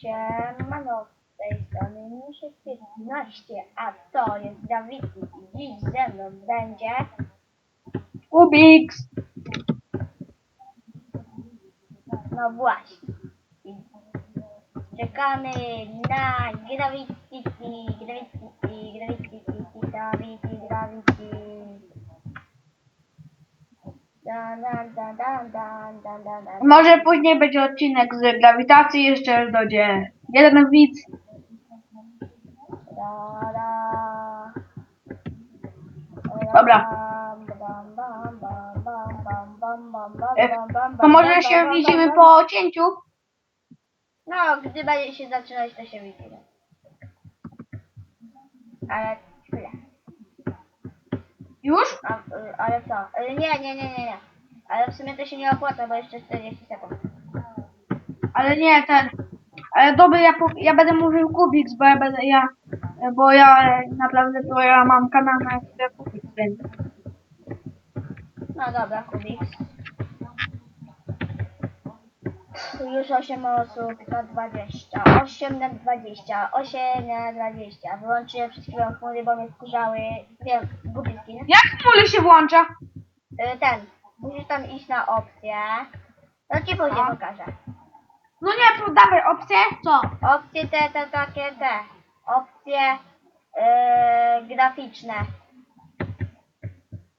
Siemano, z tej strony Misiek 15, a to jest Dawid i dziś ze mną będzie... Kubiks! No właśnie. Czekamy na Gravity, Gravity, Gravity, Gravity, Gravity. Może później będzie odcinek z grawitacji, jeszcze dojdzie jeden widz. Dobra. To może się widzimy po cięciu? No, gdy będzie się zaczynać, to się widzimy. Ale już? A, y, ale co? Y, Nie, nie, nie, nie, nie. Ale w sumie to się nie opłaca, bo jeszcze 40 sekund. Ale nie, ten. Ale dobry, ja, po- ja będę mówił Kubiks, bo ja będę, ja, bo ja e, naprawdę to ja mam kanał na YouTube Kubiks, więc. No dobra, Kubiks. Już 8 osób na 20. 8 na 20. 8 na 20. Wyłączyłem chwilą chmury, bo mnie wkurzały. Wiem, Jak mule się włącza? Y, Ten. Musisz tam iść na opcję. No ci później A. pokażę. No nie, to dawaj opcję. Co? Opcje te, te, takie te. Opcje yy, graficzne.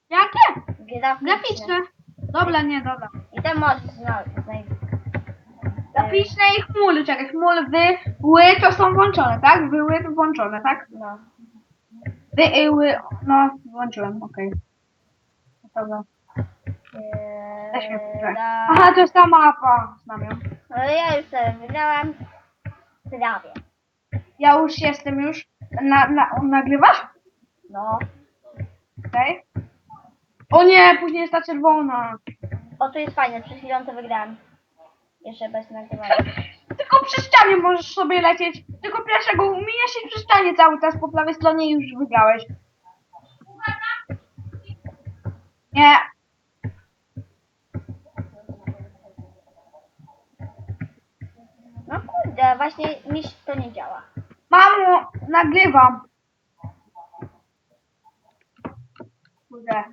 Jakie? Graficzne. Graficzne. Dobra, nie, dobra. I tam możesz znaleźć. Graficzne i chmury, czekaj, chmury, wy, ły to są włączone, tak? Były włączone, tak? No. Wy, y, ły, no, włączyłem, okej. Dobra. Wybrać. da- Aha, to jest ta mapa, znam ją. No ja już sobie wygrałem. Prawie. Ja już jestem już. Na, na, nagrywasz? No. Okej. O nie, później jest ta czerwona. O, tu jest fajne. Przed chwilą to wygrałem. Jeszcze bez nagrywania. Tylko przy ścianie możesz sobie lecieć. Tylko pierwszego umijesz się przy ścianie cały czas po prawej stronie i już wygrałeś. Nie. No kurde, właśnie mi to nie działa. Mamo, nagrywam. Kurde.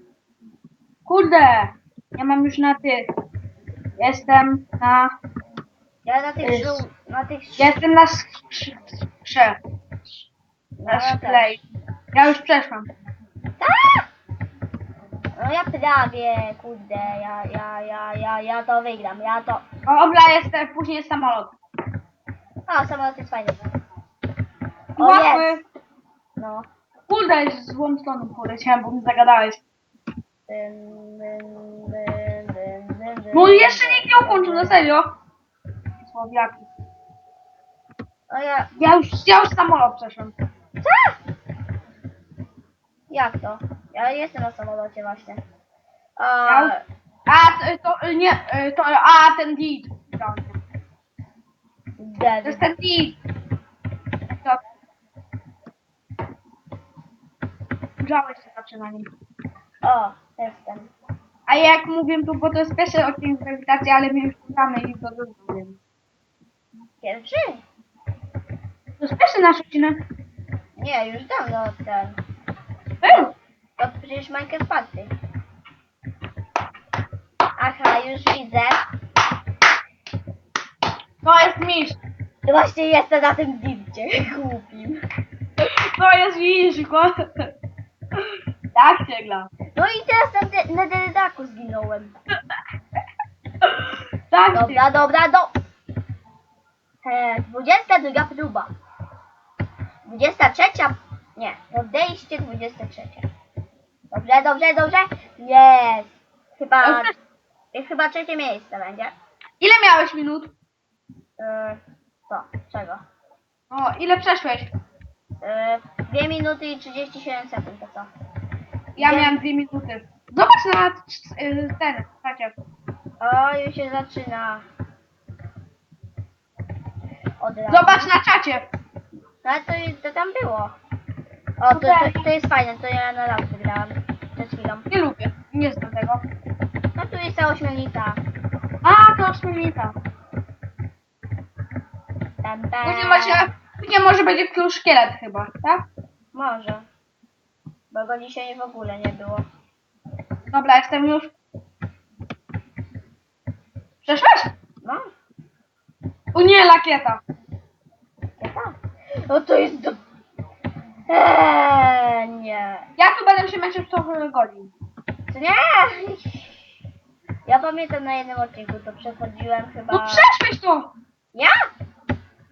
Kurde. Ja mam już na tych. Jestem na... Ja na tych Jest. żół... Na tych... Jestem na skrze. No, Na ja też. szklej. Ja już przeszłam. Tak! No ja prawie, kurde, ja, ja, ja, ja, ja to wygram, ja to... O, Obla jest, później jest samolot. O, samolot jest fajny. O, jest! Łapy. No. Kurde, z złą stroną poleciałem, bo mi zagadałeś. Dyn, dyn, dyn, dyn, dyn, dyn, No jeszcze nikt nie ukończył, na serio. Słowiaki. No ja... Ja już, ja już samolot przeszłem. Co? Jak to? Ja jestem na samolocie właśnie. A, Ja- A, to, to nie, to, a, ten deed. To jest ten deed. To... Grzałeś się zawsze na nim. O, jestem. A ja jak mówię tu, bo to jest pierwszy odcinek grawitacji, ale my już znamy i to drugi. Pierwszy? To jest pierwszy nasz odcinek. Nie, już dawno ten. Był. To przecież Minecraft Party. Aha, już widzę. To jest mistrz. Właśnie jestem na tym dircie, głupim. To jest mistrz. go- Tak się gra. No i teraz na, de- na Deredaku zginąłem. Tak się Dobra, dobra, do... E, 22 próba. 23... Nie, podejście 23. Dobrze, dobrze, dobrze. Jest. Chyba... Ale Chyba trzecie miejsce będzie. Ile miałeś minut? E, co? Czego? O, ile przeszłeś? E, 2 minuty i 37 sekund, to co? Ja miałem dwie minuty. Zobacz na y, ten, patrz. O, już się zaczyna. Od razu. Zobacz na czacie. No ale to, to tam było. O, to, to, to jest fajne, to ja na raz wygrałam. Przed chwilą. Nie lubię. Nie znam tego. No tu jest ta ośmielnica. A, to ośmielnica. Tam, tam. Później macie, później może będzie klucz szkielet chyba, tak? Może. Bo go dzisiaj w ogóle nie było. Dobra, jestem już. Przeszłeś? O nie, lakieta. No to jest do... Eee, nie. Ja tu będę się męczył 100 godzin. To nie! Ja pamiętam na jednym odcinku to przechodziłem chyba... No przeszłeś to! Ja?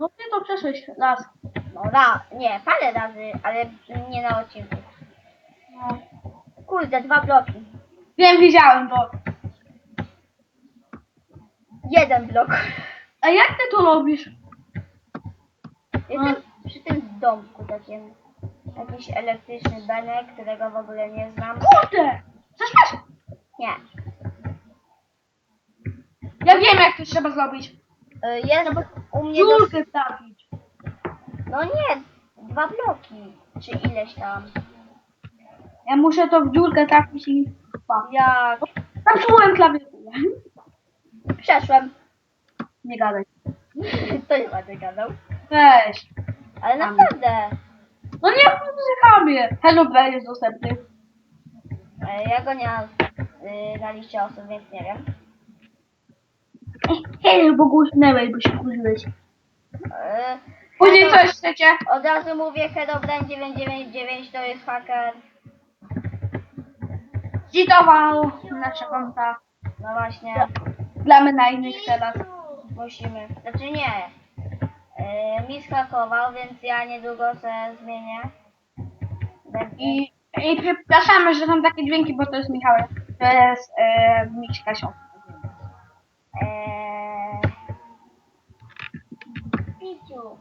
No ty to przeszłeś raz. No da, nie, parę razy, ale nie na odcinku. No. Kurde, dwa bloki. Wiem, widziałem to. Jeden blok. A jak ty to robisz? Jestem przy tym domku takim. Jakiś elektryczny benek, którego w ogóle nie znam. Kurde! Przeszłeś? Nie. Ja wiem, jak to trzeba zrobić. Y, Jest u mnie... Dziurkę wstawić. No nie, dwa bloki. Czy ileś tam. Ja muszę to w dziurkę trafić i... Pa. Jak... Zapsułem klawiaturę. Przeszłem. Nie gadaj. To nie będę gadał. Weź. Ale Tam. naprawdę. No nie muzykamie. Hello Play jest dostępny. y, Ja go nie mam y, na liście osób, więc nie wiem. Hej, bo głośnęłeś, bo się kurzyłeś. Y, Później Hello- coś chcecie? Od razu mówię, Herobrine 999 to jest haker. Zitował nasze konta. No właśnie, Gramy na innych teraz. Musimy. Znaczy nie. Yy, mi skakował, więc ja niedługo se zmienię. Będę- I, I przepraszamy, że są takie dźwięki, bo to jest Michał. To jest e, Miśka Sią. Eee... Piciu.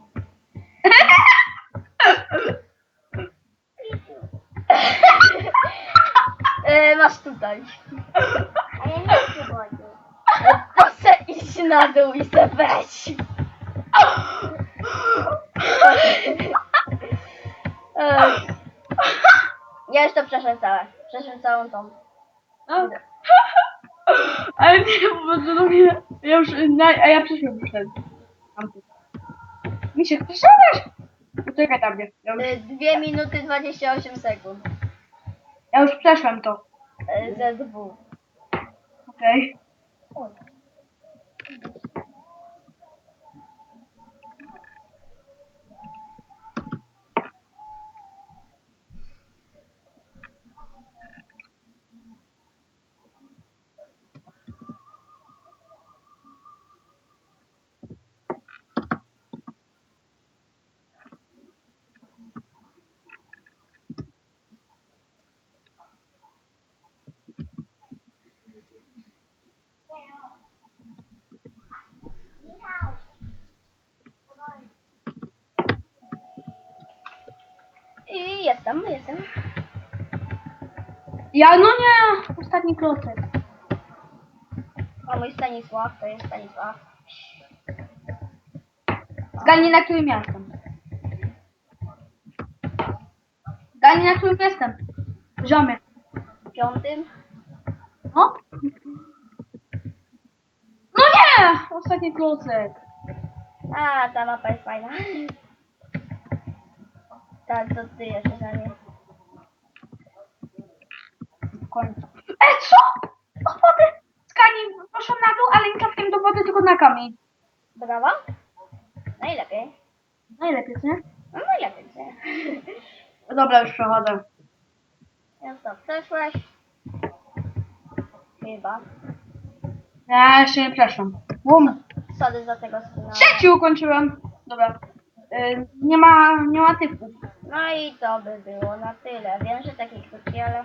Eee, masz tutaj. A ja nie chcę na dół i se weź. Ja już to przeszłem całe. Przeszłem całą tą. No. Ale nie, po prostu do mnie, ja już, na, a ja przyszłem przed. Misiek, przyszedłeś? Poczekaj tam mnie. Ja już, Eee, Dwie minuty 28 sekund. ja już przeszłem to. Eee, Ze dwóch. Okej. I jestem, jestem. Ja, no nie, ostatni klocek. A mój Stanisław, to jest Stanisław. Zgadnij na którym jestem. Zgadnij na którym jestem. Ziomie. Piątym. No? No nie! Ostatni klocek. A, ta mapa jest fajna. Tak, to ty jeszcze za nie. W końcu. E, co? Do wody! Skani, poszłam na dół, ale nie trafiłem do wody, tylko na kamień. Brawo? Najlepiej. Najlepiej, nie? No najlepiej, nie? Dobra, już przechodzę. Więc to, przeszłeś? Chyba. Ja jeszcze nie przeszłam. Bum. Sorry za tego skina. Trzeci ukończyłem. Dobra. Y, nie ma, nie ma typu. No i to by było na tyle. Wiem, że takie krótkie, ale...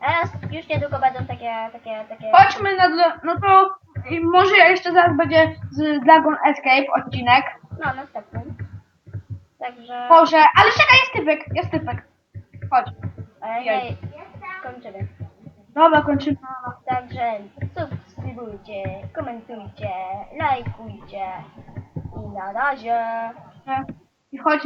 Teraz już niedługo będą takie, takie, takie... Chodźmy na, no to i może jeszcze zaraz będzie z Dragon Escape odcinek. No, następny. Także... Boże, ale czekaj, jest typek, jest typek. Chodź. E, nie, kończymy. Dobra, kończymy. Także subskrybujcie, komentujcie, lajkujcie i na razie. I chodź